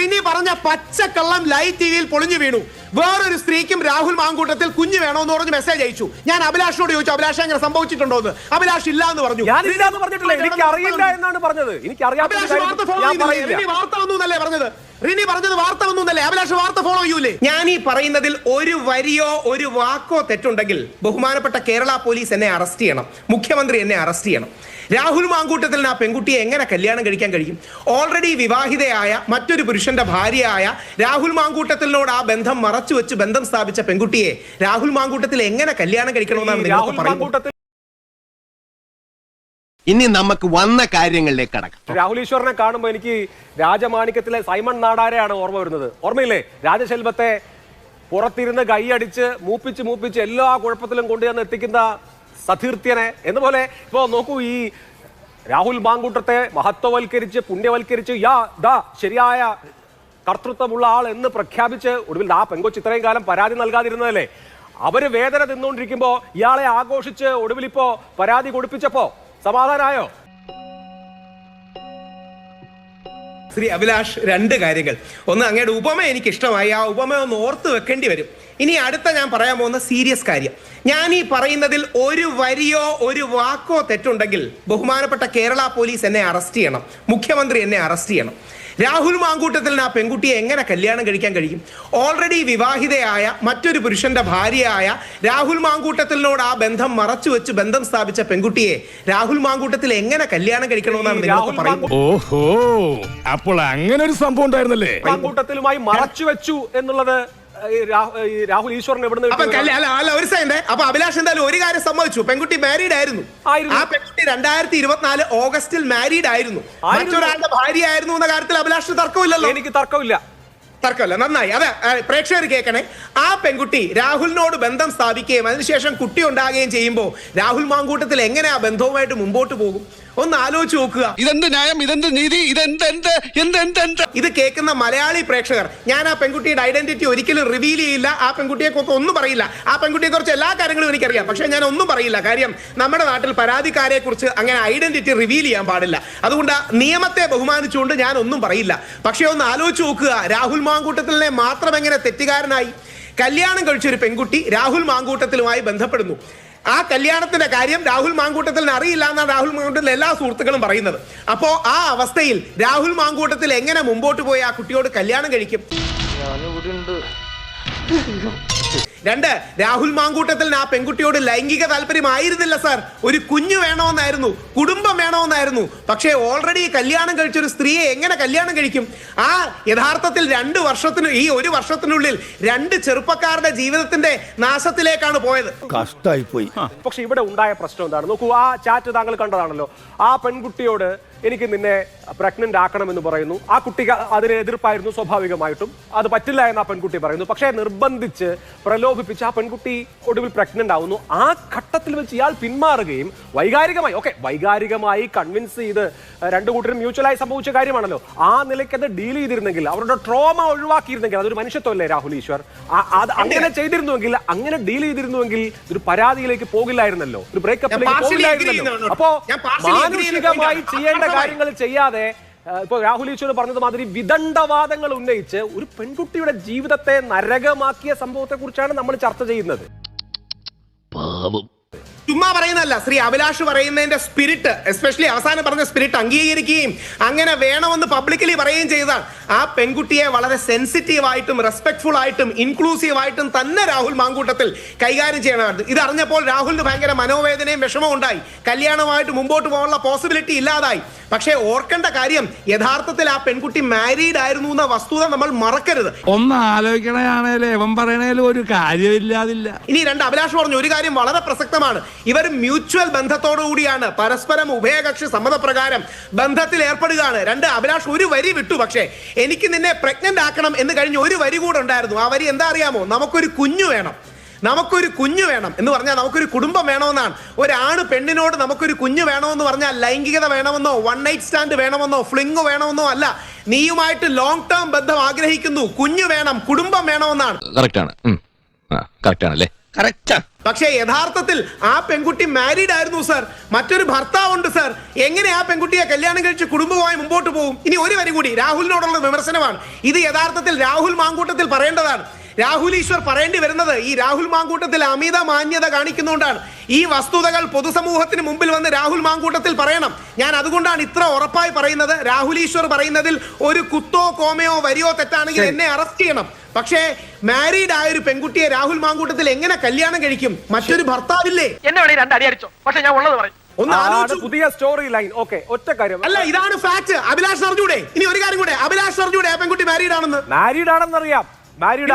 റിനി പറഞ്ഞ പച്ചക്കള്ളം live T വിയിൽ പൊളിഞ്ഞു വീണു. വേറൊരു സ്ത്രീക്കും രാഹുൽ മാങ്കൂട്ടത്തിൽ കുഞ്ഞ് വേണമെന്ന് പറഞ്ഞ് മെസ്സേജ് അയച്ചു. ഞാൻ അഭിലാഷിനോട് ചോദിച്ചു അഭിലാഷ് അങ്ങനെ സംഭവിച്ചിട്ടുണ്ടോ എന്ന്? അഭിലാഷ് ഇല്ല എന്ന് പറഞ്ഞു. ഇല്ല എന്ന് പറഞ്ഞിട്ടില്ല എനിക്ക് അറിയില്ല എന്നാണ് പറഞ്ഞത്. എനിക്ക് വാർത്ത റിനി വാർത്ത വന്നു എന്നല്ലേ പറഞ്ഞത്? റിനി പറഞ്ഞത് വാർത്ത വന്നു എന്നല്ലേ? അഭിലാഷ് വാർത്ത ഫോളോ ചെയ്യൂലേ? ഞാൻ ഈ പറയുന്നതിൽ ഒരു വരിയോ ഒരു വാക്കോ തെറ്റുണ്ടെങ്കിൽ ബഹുമാനപ്പെട്ട കേരള പോലീസ് എന്നെ അറസ്റ്റ് ചെയ്യണം. മുഖ്യമന്ത്രി എന്നെ അറസ്റ്റ് ചെയ്യണം. രാഹുൽ മാങ്കൂട്ടത്തിൽ ആ പെൺകുട്ടിയെ എങ്ങനെ കല്യാണം കഴിക്കാൻ കഴിയും? ഓൾറെഡി വിവാഹിതയായ മറ്റൊരു പുരുഷന്റെ ഭാര്യയായ രാഹുൽ മാങ്കൂട്ടത്തിനോട് ആ ബന്ധം മറച്ചു വെച്ച് ബന്ധം സ്ഥാപിച്ച പെൺകുട്ടിയെ രാഹുൽ മാങ്കൂട്ടത്തിൽ എങ്ങനെ കല്യാണം കഴിക്കണമെന്നാണ് ഈ നിങ്ങൾക്ക് പറയുന്നത്? ഇനി നമുക്ക് വന്ന കാര്യങ്ങളിലേക്ക് കടക്കാം. രാഹുൽ ഈശ്വറിനെ കാണുമ്പോൾ എനിക്ക് രാജമാണിക്യത്തിലെ സൈമൺ നാടാരെയാണ് ഓർമ്മ വരുന്നത്. ഓർമ്മയില്ലേ? രാജശെൽവത്തെ പുറത്തിരുന്ന് കൈയടിച്ച് മൂപ്പിച്ച് മൂപ്പിച്ച് എല്ലാ കുഴപ്പത്തിലും കൊണ്ടുചെന്ന് എത്തിക്കുന്ന സതീർത്ഥ്യനെ. എന്നപോലെ ഇപ്പോ നോക്കൂ ഈ രാഹുൽ മാങ്കൂട്ടത്തെ മഹത്വവൽക്കരിച്ച് പുണ്യവൽക്കരിച്ച് യാ ദാ ശരിയായ കർത്തൃത്വമുള്ള ആൾ എന്ന് പ്രഖ്യാപിച്ച് ഒടുവിൽ ആ പെങ്കൊച്ച് ഇത്രയും കാലം പരാതി നൽകാതിരുന്നതല്ലേ? അവർ വേദന തിന്നുകൊണ്ടിരിക്കുമ്പോ ഇയാളെ ആഘോഷിച്ച് ഒടുവിൽ ഇപ്പോ പരാതി കൊടുപ്പിച്ചപ്പോ സമാധാനായോ? ശ്രീ അഭിലാഷ് രണ്ട് കാര്യങ്ങൾ. ഒന്ന് അങ്ങയുടെ ഉപമ എനിക്ക് ഇഷ്ടമായി ആ ഉപമ ഒന്ന് ഓർത്ത് വെക്കേണ്ടി വരും. ഇനി അടുത്ത ഞാൻ പറയാൻ പോകുന്ന സീരിയസ് കാര്യം. ഞാൻ ഈ പറയുന്നതിൽ ഒരു വരിയോ ഒരു വാക്കോ തെറ്റുണ്ടെങ്കിൽ ബഹുമാനപ്പെട്ട കേരള പോലീസ് എന്നെ അറസ്റ്റ് ചെയ്യണം. മുഖ്യമന്ത്രി എന്നെ അറസ്റ്റ് ചെയ്യണം. രാഹുൽ മാങ്കൂട്ടത്തിൽ ആ പെൺകുട്ടിയെ എങ്ങനെ കല്യാണം കഴിക്കാൻ കഴിയും? ഓൾറെഡി വിവാഹിതയായ മറ്റൊരു പുരുഷന്റെ ഭാര്യയായ രാഹുൽ മാങ്കൂട്ടത്തിനോട് ആ ബന്ധം മറച്ചു വെച്ച് ബന്ധം സ്ഥാപിച്ച പെൺകുട്ടിയെ രാഹുൽ മാങ്കൂട്ടത്തിൽ എങ്ങനെ കല്യാണം കഴിക്കണമെന്നാണ് നിങ്ങൾക്ക് പറയുന്നത്. ഓഹോ അപ്പോൾ അങ്ങനെ ഒരു സംഭവം ഉണ്ടായിരുന്നല്ലേ? മാങ്കൂട്ടത്തിലുമായി മറച്ചു വെച്ചു എന്നുള്ളത് രാഹുൽ ഈശ്വരൻ എവിടുന്ന് അപ്പൊ അഭിലാഷ് എന്തായാലും ഒരു കാര്യം സമ്മതിച്ചു. പെൺകുട്ടി മാരീഡ് ആയിരുന്നു. ആ പെൺകുട്ടി രണ്ടായിരത്തി ഇരുപത്തിനാല് ഓഗസ്റ്റിൽ മാരീഡ് ആയിരുന്നു. ആയിരുന്നു. മറ്റൊരാളുടെ ഭാര്യ ആയിരുന്നു എന്ന കാര്യത്തിൽ അഭിലാഷിന് തർക്കമില്ലല്ലോ? എനിക്ക് തർക്കമില്ല. തർക്കമല്ല. നന്നായി. അതെ പ്രേക്ഷകർ കേൾക്കണേ. ആ പെൺകുട്ടി രാഹുലിനോട് ബന്ധം സ്ഥാപിക്കുകയും അതിനുശേഷം കുട്ടി ഉണ്ടാകുകയും ചെയ്യുമ്പോൾ രാഹുൽ മാങ്കൂട്ടത്തിൽ എങ്ങനെ ആ ബന്ധവുമായിട്ട് മുമ്പോട്ട് പോകും? ഒന്ന് ആലോചിച്ച് നോക്കുക. ഇതെന്ത് ന്യായം? ഇതെന്ത് നീതി? ഇതെന്ത് എന്ത് എന്ത് എന്ത് എന്ത്? ഇത് കേൾക്കുന്ന മലയാളി പ്രേക്ഷകർ ഞാൻ ആ പെൺകുട്ടിയുടെ ഐഡന്റിറ്റി ഒരിക്കലും റിവീൽ ചെയ്യില്ല. ആ പെൺകുട്ടിയെ കുറിച്ച് ഒന്നും പറയില്ല. ആ പെൺകുട്ടിയെ കുറിച്ച് എല്ലാ കാര്യങ്ങളും എനിക്കറിയാം. പക്ഷെ ഞാൻ ഒന്നും പറയില്ല. കാര്യം നമ്മുടെ നാട്ടിൽ പരാതിക്കാരെ കുറിച്ച് അങ്ങനെ ഐഡന്റിറ്റി റിവീൽ ചെയ്യാൻ പാടില്ല. അതുകൊണ്ട് നിയമത്തെ ബഹുമാനിച്ചുകൊണ്ട് ഞാൻ ഒന്നും പറയില്ല. പക്ഷെ ഒന്ന് ആലോചിച്ച് നോക്കുക. രാഹുൽ മാങ്കൂട്ടത്തിലെ മാത്രം എങ്ങനെ തെറ്റുകാരനായി? കല്യാണം കഴിച്ച ഒരു പെൺകുട്ടി രാഹുൽ മാങ്കൂട്ടത്തിലുമായി ബന്ധപ്പെടുന്നു. ആ കല്യാണത്തിന്റെ കാര്യം രാഹുൽ മാങ്കൂട്ടത്തിന് അറിയില്ല എന്നാണ് രാഹുൽ മാങ്കൂട്ടത്തിലെ എല്ലാ സുഹൃത്തുക്കളും പറയുന്നത്. അപ്പോ ആ അവസ്ഥയിൽ രാഹുൽ മാങ്കൂട്ടത്തിൽ എങ്ങനെ മുമ്പോട്ട് പോയി ആ കുട്ടിയോട് കല്യാണം കഴിക്കും? രണ്ട് രാഹുൽ മാങ്കൂട്ടത്തിൽ ആ പെൺകുട്ടിയോട് ലൈംഗിക താല്പര്യമായിരുന്നില്ല സർ ഒരു കുഞ്ഞു വേണമെന്നായിരുന്നു കുടുംബം വേണമെന്നായിരുന്നു. പക്ഷേ ഓൾറെഡി കല്യാണം കഴിച്ച ഒരു സ്ത്രീയെ എങ്ങനെ കല്യാണം കഴിക്കും? ആ യഥാർത്ഥത്തിൽ രണ്ട് വർഷത്തിന് ഈ ഒരു വർഷത്തിനുള്ളിൽ രണ്ട് ചെറുപ്പക്കാരുടെ ജീവിതത്തിന്റെ നാശത്തിലേക്കാണ് പോയത്. കഷ്ടായി പോയി പക്ഷെ ഇവിടെ ഉണ്ടായ പ്രശ്നം എന്താണ്? നോക്കൂ ആ ചാറ്റ് താങ്കൾ കണ്ടതാണല്ലോ. ആ പെൺകുട്ടിയോട് എനിക്ക് നിന്നെ പ്രഗ്നന്റ് ആക്കണമെന്ന് പറയുന്നു. ആ കുട്ടിക്ക് അതിന് എതിർപ്പായിരുന്നു സ്വാഭാവികമായിട്ടും. അത് പറ്റില്ല എന്ന് ആ പെൺകുട്ടി പറയുന്നു. പക്ഷേ നിർബന്ധിച്ച് പ്രലോഭിപ്പിച്ച് ആ പെൺകുട്ടി ഒടുവിൽ പ്രഗ്നന്റ് ആവുന്നു. ആ ഘട്ടത്തിൽ വെച്ച് ഇയാൾ പിന്മാറുകയും വൈകാരികമായി ഓക്കെ വൈകാരികമായി കൺവിൻസ് ചെയ്ത് രണ്ടു കൂട്ടരും മ്യൂച്വലായി സംഭവിച്ച കാര്യമാണല്ലോ. ആ നിലയ്ക്ക് അത് ഡീൽ ചെയ്തിരുന്നെങ്കിൽ അവരുടെ ട്രോമ ഒഴിവാക്കിയിരുന്നെങ്കിൽ അതൊരു മനുഷ്യത്വമല്ലേ രാഹുൽ ഈശ്വർ? അത് അങ്ങനെ ചെയ്തിരുന്നുവെങ്കിൽ അങ്ങനെ ഡീൽ ചെയ്തിരുന്നുവെങ്കിൽ ഒരു പരാതിയിലേക്ക് പോകില്ലായിരുന്നല്ലോ. ഒരു ബ്രേക്കപ്പിലേക്ക് പോകില്ലായിരുന്നല്ലോ. അപ്പോ മാനുഷികമായി ചെയ്യേണ്ട കാര്യങ്ങൾ ചെയ്യാതെ ആ, ഇപ്പൊ രാഹുൽ ഈശ്വർ പറഞ്ഞത് മാതിരി വിദണ്ഡവാദങ്ങൾ ഉന്നയിച്ച് ഒരു പെൺകുട്ടിയുടെ ജീവിതത്തെ നരകമാക്കിയ സംഭവത്തെ കുറിച്ചാണ് നമ്മൾ ചർച്ച ചെയ്യുന്നത്. ചുമ്മാ പറയുന്നല്ല ശ്രീ അഭിലാഷ് പറയുന്നതിന്റെ സ്പിരിറ്റ് എസ്പെഷ്യലി അവസാനം പറഞ്ഞ സ്പിരിറ്റ് അംഗീകരിക്കുകയും അങ്ങനെ വേണമെന്ന് പബ്ലിക്കലി പറയുകയും ചെയ്താൽ ആ പെൺകുട്ടിയെ വളരെ സെൻസിറ്റീവ് ആയിട്ടും റെസ്പെക്ട്ഫുൾ ആയിട്ടും ഇൻക്ലൂസീവ് ആയിട്ടും തന്നെ രാഹുൽ മാങ്കൂട്ടത്തിൽ കൈകാര്യം ചെയ്യണമായിരുന്നു. ഇത് അറിഞ്ഞപ്പോൾ രാഹുലിന് ഭയങ്കര മനോവേദനയും വിഷമവും ഉണ്ടായി. കല്യാണമായിട്ട് മുമ്പോട്ട് പോകാനുള്ള പോസിബിലിറ്റി ഇല്ലാതായി. പക്ഷേ ഓർക്കേണ്ട കാര്യം യഥാർത്ഥത്തിൽ ആ പെൺകുട്ടി മാരീഡ് ആയിരുന്നു എന്ന വസ്തുത നമ്മൾ മറക്കരുത്. ഒന്ന് ആലോചിക്കണേ പറയണേലും ഒരു കാര്യമില്ലാതില്ല. ഇനി രണ്ട് അഭിലാഷ് പറഞ്ഞു ഒരു കാര്യം വളരെ പ്രസക്തമാണ്. ഇവർ മ്യൂച്വൽ ബന്ധത്തോടു കൂടിയാണ് പരസ്പരം ഉഭയകക്ഷി സമ്മതപ്രകാരം ബന്ധത്തിൽ ഏർപ്പെടുകയാണ്. രണ്ട് അഭിലാഷ് ഒരു വരി വിട്ടു പക്ഷേ എനിക്ക് നിന്നെ പ്രഗ്നന്റ് ആക്കണം എന്ന് കഴിഞ്ഞ് ഒരു വരി കൂടെ ഉണ്ടായിരുന്നു. ആ വരി എന്താ അറിയാമോ? നമുക്കൊരു കുഞ്ഞു വേണം. നമുക്കൊരു കുഞ്ഞു വേണം എന്ന് പറഞ്ഞാൽ നമുക്കൊരു കുടുംബം വേണമെന്നാണ്. ഒരാണ് പെണ്ണിനോട് നമുക്കൊരു കുഞ്ഞു വേണമെന്ന് പറഞ്ഞാൽ ലൈംഗികത വേണമെന്നോ വൺ നൈറ്റ് സ്റ്റാൻഡ് വേണമെന്നോ ഫ്ലിങ് വേണമെന്നോ അല്ല. നീയുമായിട്ട് ലോങ് ടേം ബന്ധം ആഗ്രഹിക്കുന്നു. കുഞ്ഞു വേണം കുടുംബം വേണമെന്നാണ്. കറക്റ്റ് ആണ്. കറക്റ്റ് പക്ഷേ യഥാർത്ഥത്തിൽ ആ പെൺകുട്ടി മാരീഡ് ആയിരുന്നു സർ മറ്റൊരു ഭർത്താവുണ്ട് സർ എങ്ങനെ ആ പെൺകുട്ടിയെ കല്യാണം കഴിച്ച് കുടുംബമായി മുമ്പോട്ട് പോകും? ഇനി ഒരു വരി കൂടി രാഹുലിനോടുള്ള വിമർശനമാണ്. ഇത് യഥാർത്ഥത്തിൽ രാഹുൽ മാങ്കൂട്ടത്തിൽ പറയേണ്ടതാണ്. രാഹുൽ ഈശ്വർ പറയേണ്ടി വരുന്നത് ഈ രാഹുൽ മാങ്കൂട്ടത്തിൽ അമിത മാന്യത കാണിക്കുന്നതുകൊണ്ടാണ് ഈ വസ്തുതകൾ പൊതുസമൂഹത്തിന് മുമ്പിൽ വന്ന് രാഹുൽ മാങ്കൂട്ടത്തിൽ പറയണം. ഞാൻ അതുകൊണ്ടാണ് ഇത്ര ഉറപ്പായി പറയുന്നത്. രാഹുൽ ഈശ്വർ പറയുന്നതിൽ ഒരു കുത്തോ കോമയോ വരിയോ തെറ്റാണെങ്കിൽ എന്നെ അറസ്റ്റ് ചെയ്യണം. പക്ഷേ മാരീഡ് ആയ ഒരു പെൺകുട്ടിയെ രാഹുൽ മാങ്കൂട്ടത്തിൽ എങ്ങനെ കല്യാണം കഴിക്കും? മറ്റൊരു ഭർത്താവില്ലേ? എന്നെ വേണേ അടിച്ചോ. പക്ഷെ ഞാൻ ഉള്ളത് പറയും. പുതിയ സ്റ്റോറി ലൈൻ ഓക്കെ ഒറ്റ കാര്യം. അല്ല ഇതാണ് ഫാക്ട് അഭിലാഷ് അറിഞ്ഞൂടെ? ഇനി ഒരു കാര്യം കൂടെ. അഭിലാഷ് അറിഞ്ഞൂടെ ആ പെൺകുട്ടി മാരീഡ് ആണെന്ന്? മാരീഡ് ആണെന്നറിയാം. ആയവരോ?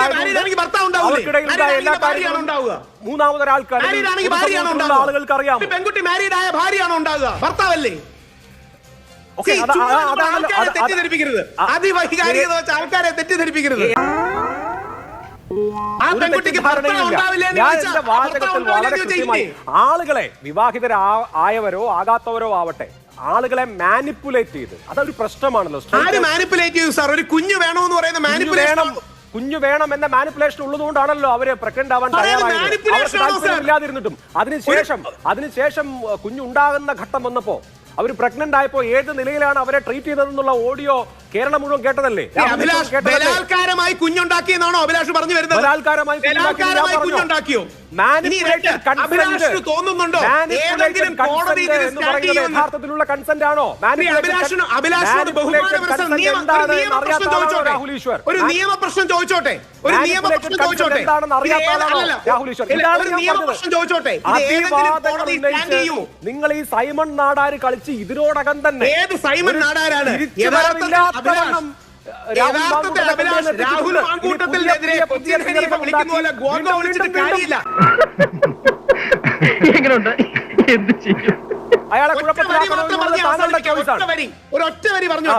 മൂന്നാമതൊരാൾക്ക് ആളുകൾക്ക് അറിയാം പെൺകുട്ടി മാരീഡ് ആയ ഭാര്യയാണോ ഉണ്ടാവുക? ഭർത്താവല്ലേ? ആൾക്കാരെ തെറ്റിദ്ധരിപ്പിക്കരുത്. അതിവൈകാരികത വെച്ച് ആൾക്കാരെ തെറ്റിദ്ധരിപ്പിക്കരുത്. ആ ഒരു പെൺകുട്ടിക്ക് ഭർത്താവ് തെറ്റിദ്ധാരണയുമില്ല. ഉണ്ടാവില്ല എന്ന് ഞാൻ ചോദിച്ചാൽ എന്റെ ആ ഭർത്താവ് വാചകത്തിൽ ഉണ്ടാവില്ല വളരെ എന്ന് ചോദിച്ചാൽ കൃത്യമായി ഇല്ലേ? ആളുകളെ ആകാത്തവരോ ആവട്ടെ ആളുകളെ മാനിപ്പുലേറ്റ് ചെയ്ത്. അതൊരു പ്രശ്നമാണല്ലോ. മാനിപ്പുലേറ്റ് ചെയ്തു സാർ? ഒരു കുഞ്ഞു വേണമെന്ന് പറയുന്ന മാനിപ്പുലേഷൻ കുഞ്ഞു വേണം എന്ന മാനിപ്പുലേഷൻ ഉള്ളതുകൊണ്ടാണല്ലോ അവർ പ്രഗ്നന്റ് ആവാൻ തയ്യാറായത്. manipulation അവർക്ക് താല്പര്യം ഇല്ലാതിരുന്നിട്ടും അതിനുശേഷം അതിനുശേഷം കുഞ്ഞുണ്ടാകുന്ന ഘട്ടം വന്നപ്പോ അവർ പ്രഗ്നന്റ് ആയപ്പോ ഏത് നിലയിലാണ് അവരെ ട്രീറ്റ് ചെയ്തതെന്നുള്ള ഓഡിയോ കേരളം മുഴുവൻ കേട്ടതല്ലേ? ബലാത്കാരമായി കുഞ്ഞുണ്ടാക്കിയെന്നാണോ അഭിലാഷ് പറഞ്ഞു വരുന്നത്? ബലാത്കാരമായി കുഞ്ഞുണ്ടാക്കിയോ? യഥാർത്ഥത്തിലുള്ള കൺസെന്റ് ആണോ? ഒരു നിയമ പ്രശ്നം ചോദിച്ചോട്ടെ? രാഹുൽ ഈശ്വർ. ഒരു നിയമ പ്രശ്നം ചോദിച്ചോട്ടെ? ഒരു നിയമ പ്രശ്നം ചോദിച്ചോട്ടെ. രാഹുൽ ഈശ്വർ? ഇതാണ് നിയമ പ്രശ്നം നിങ്ങൾ ഈ സൈമൺ നാടാര് കളിച്ച് ഇതിനോടകം തന്നെ ഏത് സൈമൺ ഒരു നാടാരാണ്? യഥാർത്ഥത്തിൽ രാഹുൽ അഭിലാഷ്. മാങ്കൂട്ടത്തിനെതിരെ വിളിക്കുന്ന പോലെ വിളിച്ചിട്ട് കാര്യമില്ല. എങ്ങനെയുണ്ട് എന്ത് ചെയ്യും? അയാളെ വരി പറഞ്ഞ്.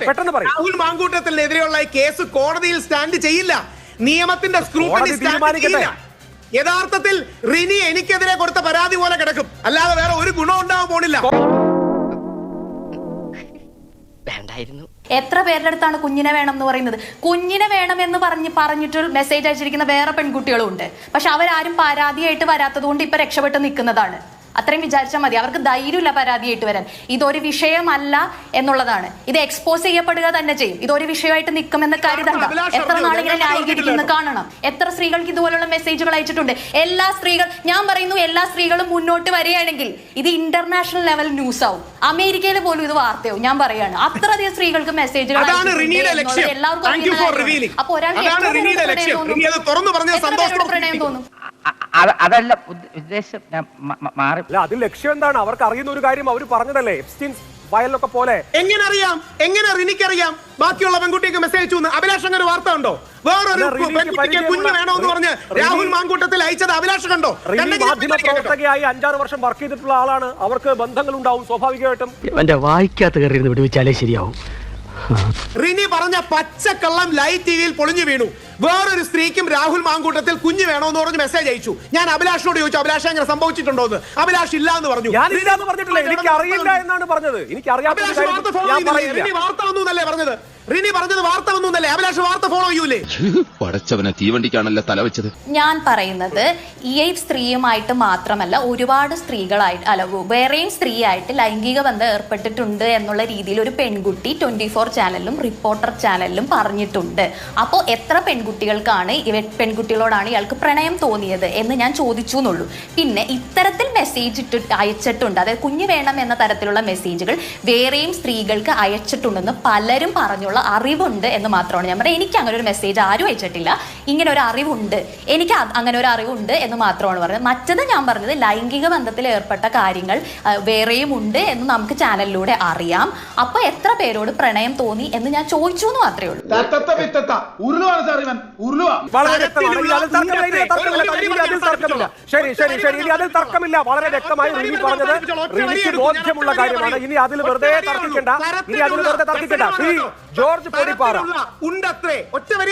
രാഹുൽ മാങ്കൂട്ടത്തിനെതിരെയുള്ള ഈ കേസ് കോടതിയിൽ സ്റ്റാൻഡ് ചെയ്യില്ല. നിയമത്തിന്റെ സ്ക്രൂട്ടനി സ്റ്റാൻഡ് ചെയ്യില്ല. യഥാർത്ഥത്തിൽ റിനി എനിക്കെതിരെ കൊടുത്ത പരാതി പോലെ കിടക്കും. അല്ലാതെ വേറെ ഒരു ഗുണം ഉണ്ടാവാൻ പോണില്ല. വേണ്ടായിരുന്നു. എത്ര പേരുടെ അടുത്താണ് കുഞ്ഞിനെ വേണം എന്ന് പറയുന്നത്? കുഞ്ഞിനെ വേണം എന്ന് പറഞ്ഞ് പറഞ്ഞിട്ട് മെസ്സേജ് അയച്ചിരിക്കുന്ന വേറെ പെൺകുട്ടികളും ഉണ്ട്. പക്ഷെ അവരാരും പരാതിയായിട്ട് വരാത്തത് കൊണ്ട് ഇപ്പൊ രക്ഷപ്പെട്ട് നിൽക്കുന്നതാണ്. അത്രയും വിചാരിച്ചാൽ മതി. അവർക്ക് ധൈര്യമില്ല പരാതിയായിട്ട് വരാൻ. ഇതൊരു വിഷയമല്ല എന്നുള്ളതാണ്. ഇത് എക്സ്പോസ് ചെയ്യപ്പെടുക തന്നെ ചെയ്യും. ഇതൊരു വിഷയമായിട്ട് നിൽക്കുമെന്ന് കരുതണ്ട എത്ര നാളിങ്ങനെ ന്യായീകരിക്കുന്നു കാണണം. എത്ര സ്ത്രീകൾക്ക് ഇതുപോലുള്ള മെസ്സേജുകൾ അയച്ചിട്ടുണ്ട്. എല്ലാ സ്ത്രീകൾ ഞാൻ പറയുന്നു എല്ലാ സ്ത്രീകളും മുന്നോട്ട് വരികയാണെങ്കിൽ ഇത് ഇന്റർനാഷണൽ ലെവൽ ന്യൂസ് ആവും. അമേരിക്കയിൽ പോലും ഇത് വാർത്തയാവും. ഞാൻ പറയാണ്. അത്രയധികം സ്ത്രീകൾക്ക് മെസ്സേജുകൾ എല്ലാവർക്കും അപ്പൊ ഒരാൾക്ക് റിനിയുടെ പ്രണയം തോന്നും? അതല്ല ഉദ്ദ- ഉദ്ദേശം മാറി. അല്ല അതിൽ ലക്ഷ്യം എന്താണ്? അവർക്ക് അറിയുന്ന ഒരു കാര്യം അവർ പറഞ്ഞതല്ലേ? എപ്സ്റ്റീൻസ് വയലൊക്കെ പോലെ. എങ്ങനെ അറിയാം എങ്ങനെ എനിക്കറിയാം അറിയാം ബാക്കിയുള്ള പെൺകുട്ടിക്ക് മെസ്സേജ് അഭിലാഷ് അങ്ങനെ വാർത്ത ഉണ്ടോ വേറൊരു പെൺകുട്ടിക്ക് കുഞ്ഞ് വേണമെന്ന് പറഞ്ഞ് രാഹുൽ മാങ്കൂട്ടത്തിൽ അയച്ചത് അഭിലാഷ് കണ്ടോ? മാധ്യമ? പ്രവർത്തകയായി അഞ്ചാറ് വർഷം വർക്ക് ചെയ്തിട്ടുള്ള ആളാണ്. അവർക്ക് ബന്ധങ്ങൾ ഉണ്ടാവും സ്വാഭാവികമായിട്ടും. എന്റെ വായിക്കാത്ത കയറി വിടുവിച്ചാലേ ശരിയാവും. റിനി പറഞ്ഞ പച്ചക്കള്ളം ലൈവ് ടിവിയിൽ പൊളിഞ്ഞു വീണു. വേറൊരു സ്ത്രീക്കും രാഹുൽ മാങ്കൂട്ടത്തിൽ കുഞ്ഞ് വേണമെന്ന് പറഞ്ഞ് മെസ്സേജ് അയച്ചു. ഞാൻ അഭിലാഷിനോട് ചോദിച്ചു അഭിലാഷ് അങ്ങനെ സംഭവിച്ചിട്ടുണ്ടോ എന്ന്? അഭിലാഷ് ഇല്ല എന്ന് പറഞ്ഞു. ഞാൻ ഇല്ല എന്ന് പറഞ്ഞിട്ടില്ല എനിക്ക് അറിയില്ല എന്നാണ് പറഞ്ഞത്. എനിക്ക് വാർത്ത റിനി വാർത്ത വന്നു എന്നല്ലേ പറഞ്ഞത്? റിനി പറഞ്ഞത് വാർത്ത വന്നു എന്നല്ലേ? അഭിലാഷ് വാർത്ത ഫോളോ ചെയ്യൂലേ? പടച്ചവനെ തീവണ്ടിക്കാണല്ലോ തല വെച്ചത്. ഞാൻ പറയുന്നത് ഈ സ്ത്രീയുമായിട്ട് മാത്രമല്ല ഒരുപാട് സ്ത്രീകളായിട്ട് അല്ല വേറെയും സ്ത്രീയായിട്ട് ലൈംഗിക ബന്ധം ഏർപ്പെട്ടിട്ടുണ്ട് എന്നുള്ള രീതിയിൽ ഒരു പെൺകുട്ടി ട്വന്റി ഫോർ ചാനലിലും റിപ്പോർട്ടർ ചാനലിലും പറഞ്ഞിട്ടുണ്ട്. അപ്പോൾ എത്ര പെൺകുട്ടികൾക്കാണ് ഇവ പെൺകുട്ടികളോടാണ് ഇയാൾക്ക് പ്രണയം തോന്നിയത് എന്ന് ഞാൻ ചോദിച്ചു എന്നുള്ളൂ. പിന്നെ ഇത്തരത്തിൽ മെസ്സേജ് ഇട്ട് അയച്ചിട്ടുണ്ട്. അതായത് കുഞ്ഞ് വേണം എന്ന തരത്തിലുള്ള മെസ്സേജുകൾ വേറെയും സ്ത്രീകൾക്ക് അയച്ചിട്ടുണ്ടെന്ന് പലരും പറഞ്ഞുള്ള അറിവുണ്ട് എന്ന് മാത്രമാണ് ഞാൻ പറയുന്നത് എനിക്ക് അങ്ങനെ ഒരു മെസ്സേജ് ആരും അയച്ചിട്ടില്ല. ഇങ്ങനെ ഒരു അറിവുണ്ട്. എനിക്ക് അങ്ങനെ ഒരു അറിവുണ്ട് എന്ന് മാത്രമാണ് പറഞ്ഞത്. മറ്റത് ഞാൻ പറഞ്ഞത് ലൈംഗിക ബന്ധത്തിൽ ഏർപ്പെട്ട കാര്യങ്ങൾ വേറെയും ഉണ്ട് എന്ന് നമുക്ക് ചാനലിലൂടെ അറിയാം. അപ്പൊ എത്ര പേരോട് പ്രണയം തോന്നി എന്ന് ഞാൻ ചോദിച്ചു എന്ന് മാത്രമേ ഉള്ളൂ. ഇവൻ ഉരുളുവാ. വളരെ വ്യക്തമാണ്. ഇനി അതിൽ തർക്കമില്ല ഇനി തർക്കമില്ല ഇനി അതിൽ തർക്കമില്ല. ശരി ശരി ശരി. ഇനി അതിൽ തർക്കമില്ല. വളരെ വ്യക്തമായി റിനി പറഞ്ഞത് റിനിക്ക് ബോധ്യമുള്ള കാര്യമാണ്. ഇനി അതിൽ വെറുതെ തർക്കിക്കണ്ട. ഇനി അതിൽ വെറുതെ തർക്കിക്കണ്ട. ശ്രീ ജോർജ് പൊടിപ്പാറ. ഉണ്ടത്രേ.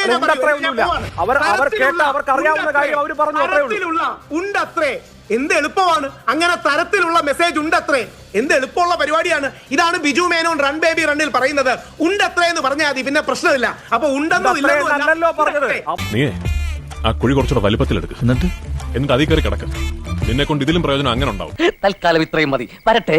ഞാൻ ഒന്നുമില്ല. അവർ- അവർ കേട്ട അവർക്ക് അറിയാവുന്ന. കാര്യം അവർ പറഞ്ഞു അത്രേ ഉള്ളൂ. ഉണ്ടത്രേ. എന്ത് എളുപ്പമാണ്? അങ്ങനെ തരത്തിലുള്ള മെസ്സേജ് ഉണ്ടത്രേ. എന്ത് എളുപ്പമുള്ള പരിപാടിയാണ്? ഇതാണ് ബിജു മേനോൻ റൺ ബേബി റണ്ണിൽ പറയുന്നത്. ഉണ്ടത്രേ എന്ന് പറഞ്ഞാൽ മതി പിന്നെ പ്രശ്നമില്ല. അപ്പൊ ഉണ്ടെന്നും ഇല്ലെന്നും ആ കുഴി കുറച്ചുകൂടെ വലിപ്പത്തിലെടുക്ക്. എന്നിട്ട്? എന്നിട്ട് അതിൽ കയറി കിടക്ക. നിന്നെ കൊണ്ട് ഇതിലും പ്രയോജനം അങ്ങനെ ഉണ്ടാവും. തൽക്കാലം ഇത്രയും മതി. വരട്ടെ.